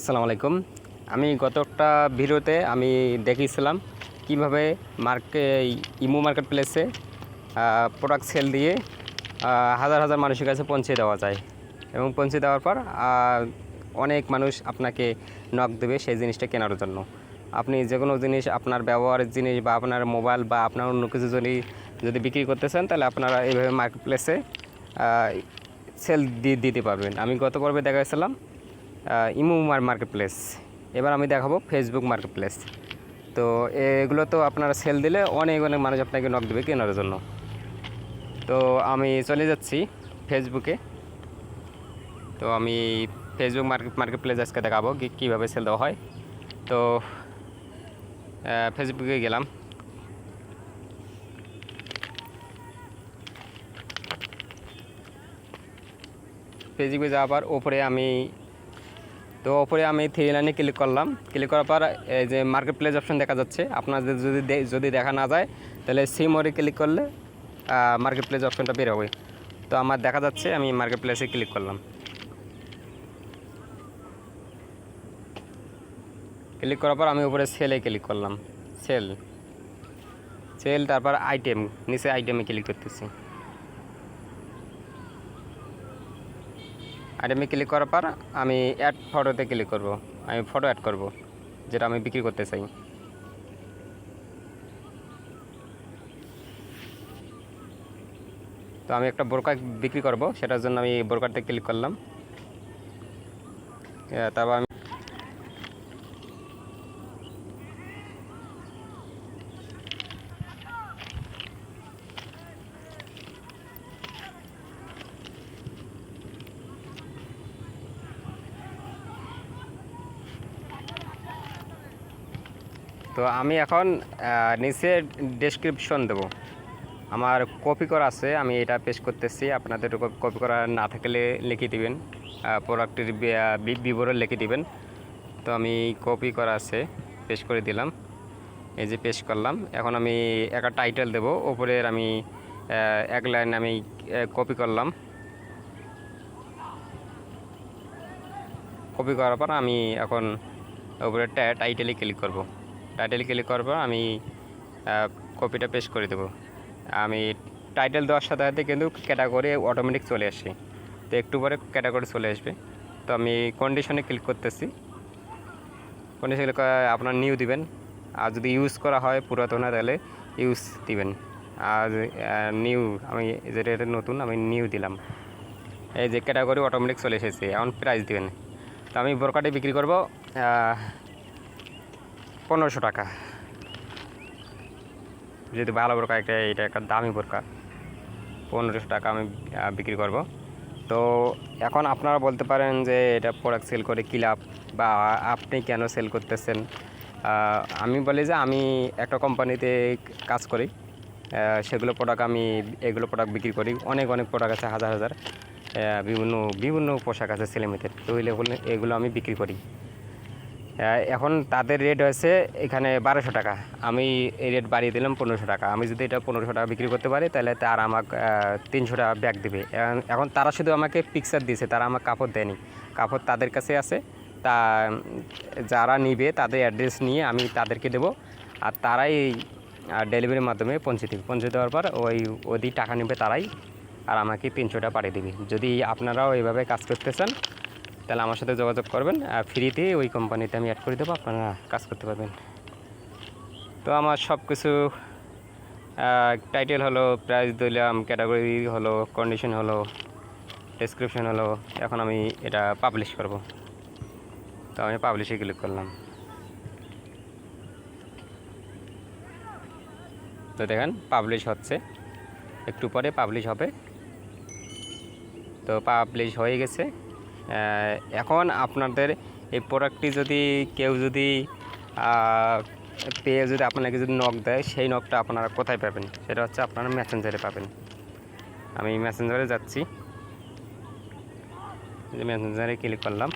আসসালামু আলাইকুম। আমি গত একটা ভিডিওতে আমি দেখিয়েছিলাম কীভাবে মার্কে ইমো মার্কেট প্লেসে প্রোডাক্ট সেল দিয়ে হাজার হাজার মানুষের কাছে পৌঁছে দেওয়া যায়। এবং পৌঁছে দেওয়ার পর অনেক মানুষ আপনাকে নক দেবে সেই জিনিসটা কেনার জন্য। আপনি যে কোনো জিনিস, আপনার ব্যবহারের জিনিস বা আপনার মোবাইল বা আপনার অন্য কিছু যদি যদি বিক্রি করতে চান তাহলে আপনারা এইভাবে মার্কেট প্লেসে সেল দিয়ে দিতে পারবেন। আমি গত পর্বে দেখাচ্ছিলাম ইমো মার্কেট প্লেস এবার আমি দেখাবো ফেসবুক মার্কেট প্লেস তো এগুলো তো আপনারা সেল দিলে অনেক অনেক মানুষ আপনাকে নক দেবে কেনার জন্য। তো আমি চলে যাচ্ছি ফেসবুকে তো আমি ফেসবুক মার্কেট মার্কেট প্লেস আজকে দেখাবো কীভাবে সেল দেওয়া হয়। তো ফেসবুকে গেলাম। ফেসবুকে যাওয়ার পর ওপরে আমি তো ওপরে আমি থ্রি লাইনে ক্লিক করলাম। ক্লিক করার পর এই যে মার্কেট প্লেস অপশন দেখা যাচ্ছে। আপনাদের যদি যদি দেখা না যায়, তাহলে সিমোরে ক্লিক করলে মার্কেট প্লেস অপশনটা বের হবে। তো আমার দেখা যাচ্ছে, আমি মার্কেট প্লেসে ক্লিক করলাম। ক্লিক করার পর আমি উপরে সেলে ক্লিক করলাম। সেল সেল তারপর আইটেম নিচে আইটেমে ক্লিক করতেছি। আইটেমে ক্লিক করার পর আমি অ্যাড ফটোতে ক্লিক করব। আমি ফটো অ্যাড করব, যেটা আমি বিক্রি করতে চাই। তো আমি একটা বোরকা বিক্রি করব, সেটার জন্য আমি বোরকাতে ক্লিক করলাম। তারপর আমি তো আমি এখন নিচে ডেসক্রিপশন দেব। আমার কপি করা আছে, আমি এটা পেশ করতেছি। আপনাদের কপি করা না থাকলে লিখে দিবেন। প্রোডাক্টের বিবরণ লিখে দিবেন। তো আমি কপি করা আছে পেশ করে দিলাম। এই যে পেশ করলাম। এখন আমি একটা টাইটেল দেব। ওপরের আমি এক লাইন আমি কপি করলাম। কপি করার পর আমি এখন উপরে টাইটেলে ক্লিক করব। টাইটেলে ক্লিক পর আমি কপিটা পেস্ট করে দেবো। আমি টাইটেল দেওয়ার সাথে সাথে কিন্তু ক্যাটাগরি অটোমেটিক চলে আসে। তো একটু পরে ক্যাটাগরি চলে আসবে। তো আমি কন্ডিশনে ক্লিক করতেছি। কন্ডিশনে ক্লিক আপনার নিউ দিবেন। আর যদি ইউজ করা হয় পুরাতন, তাহলে ইউজ দিবেন। আর নিউ আমি যেটা এটা নতুন, আমি নিউ দিলাম। এই যে ক্যাটাগরি অটোমেটিক চলে এসেছে, এখন প্রাইস দিবেন। তো আমি বোরকাটি বিক্রি করব পনেরোশো টাকা। যদি ভালো বোরকা একটা, এটা একটা দামি বোরকা। পনেরোশো টাকা আমি বিক্রি করব। তো এখন আপনারা বলতে পারেন যে এটা প্রোডাক্ট সেল করে কী লাভ বা আপনি কেন সেল করতেছেন? আমি বলি যে আমি একটা কোম্পানিতে কাজ করি। সেগুলো প্রোডাক্ট আমি, এগুলো প্রোডাক্ট বিক্রি করি। অনেক অনেক প্রোডাক্ট আছে, হাজার হাজার। বিভিন্ন বিভিন্ন পোশাক আছে ছেলেমেয়েদের তো এগুলো আমি বিক্রি করি। এখন তাদের রেট হয়েছে এখানে বারোশো টাকা। আমি এই রেট বাড়িয়ে দিলাম পনেরোশো টাকা। আমি যদি এটা পনেরোশো টাকা বিক্রি করতে পারি, তাহলে তার আমাকে তিনশো টাকা ব্যাগ দেবে। এখন- তারা শুধু আমাকে পিকচার দিয়েছে, তারা আমার কাপড় দেয়নি। কাপড় তাদের কাছে আছে। তা, যারা নিবে, তাদের অ্যাড্রেস নিয়ে আমি তাদেরকে দেবো। আর তারাই ডেলিভারির মাধ্যমে পৌঁছে দেবে। পৌঁছে দেওয়ার পর ওই ওদের টাকা নেবে তারাই। আর আমাকে তিনশো টাকা পাঠিয়ে দেবে। যদি আপনারাও এইভাবে কাজ করতে চান তাহলে আমার সাথে যোগাযোগ করবেন, আর ফ্রিতে ওই কোম্পানিতে আমি অ্যাড করে দেবো, আপনারা কাজ করতে পারবেন। তো আমার সব কিছু টাইটেল হলো প্রাইস দিলাম ক্যাটাগরি হলো কন্ডিশন হলো ডেসক্রিপশন হলো, এখন আমি এটা পাবলিশ করব। তো আমি পাবলিশে ক্লিক করলাম। তো দেখেন পাবলিশ হচ্ছে। একটু পরে পাবলিশ হবে। তো পাবলিশ হয়ে গেছে। এখন আপনাদের এই প্রোডাক্টটি যদি কেউ যদি পেয়ে যদি আপনাকে যদি নক দেয়, সেই নকটা আপনারা কোথায় পাবেন? সেটা হচ্ছে আপনারা মেসেঞ্জারে পাবেন। আমি মেসেঞ্জারে যাচ্ছি। মেসেঞ্জারে ক্লিক করলাম।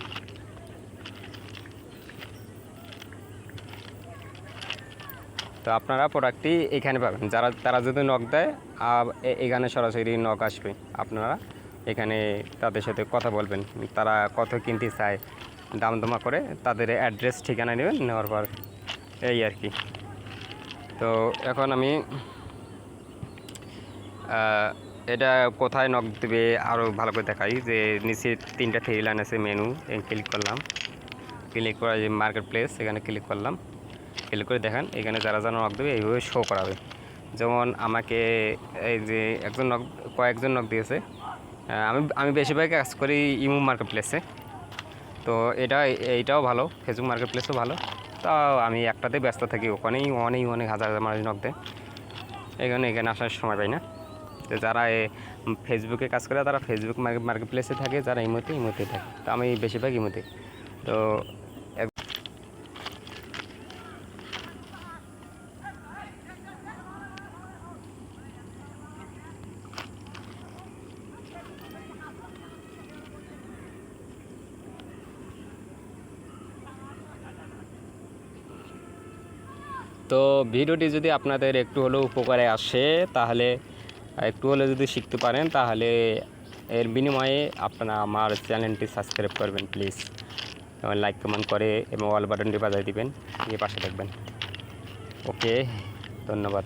তো আপনারা প্রোডাক্টটি এখানে পাবেন। যারা, তারা যদি নক দেয় এখানে সরাসরি নক আসবে। আপনারা এখানে তাদের সাথে কথা বলবেন। তারা কত কিনতে চায় দামদমা করে তাদের অ্যাড্রেস ঠিকানা নেবেন, নেওয়ার পর এই আর কি। তো এখন আমি এটা কোথায় নক দেবে আরও ভালো করে দেখাই, যে নিচে তিনটা থ্রি লাইন আছে মেনু ক্লিক করলাম। ক্লিক করা যে মার্কেট প্লেস এখানে ক্লিক করলাম। ক্লিক করে দেখেন, এখানে যারা যারা নক দেবে এইভাবে শো করাবে। যেমন আমাকে এই যে একজন নক কয়েকজন নক দিয়েছে। আমি আমি বেশিরভাগ কাজ করি ইমু মার্কেট প্লেসে তো এটা এইটাও ভালো, ফেসবুক মার্কেট প্লেসও ভালো। তাও আমি একটাতে ব্যস্ত থাকি ওখানেই, অনেক অনেক হাজার হাজার মানুষ নক দেয়। এখানে এখানে আসার সময় পাই না। তো যারা ফেসবুকে কাজ করে, তারা ফেসবুক মার্কেট প্লেসে থাকে, যারা ইমোতে ইমোতে থাকে। তো আমি বেশিরভাগ ইমোতে তো তো ভিডিওটি যদি আপনাদের একটু হলেও উপকারে আসে, তাহলে একটু হলেও যদি শিখতে পারেন, তাহলে এর বিনিময়ে আপনারা আমার চ্যানেলটি সাবস্ক্রাইব করবেন, প্লিজ। এবং লাইক কমেন্ট করে এবং অল বাটনটি বাজায় দিবেন নিয়ে পাশে থাকবেন। ওকে, ধন্যবাদ।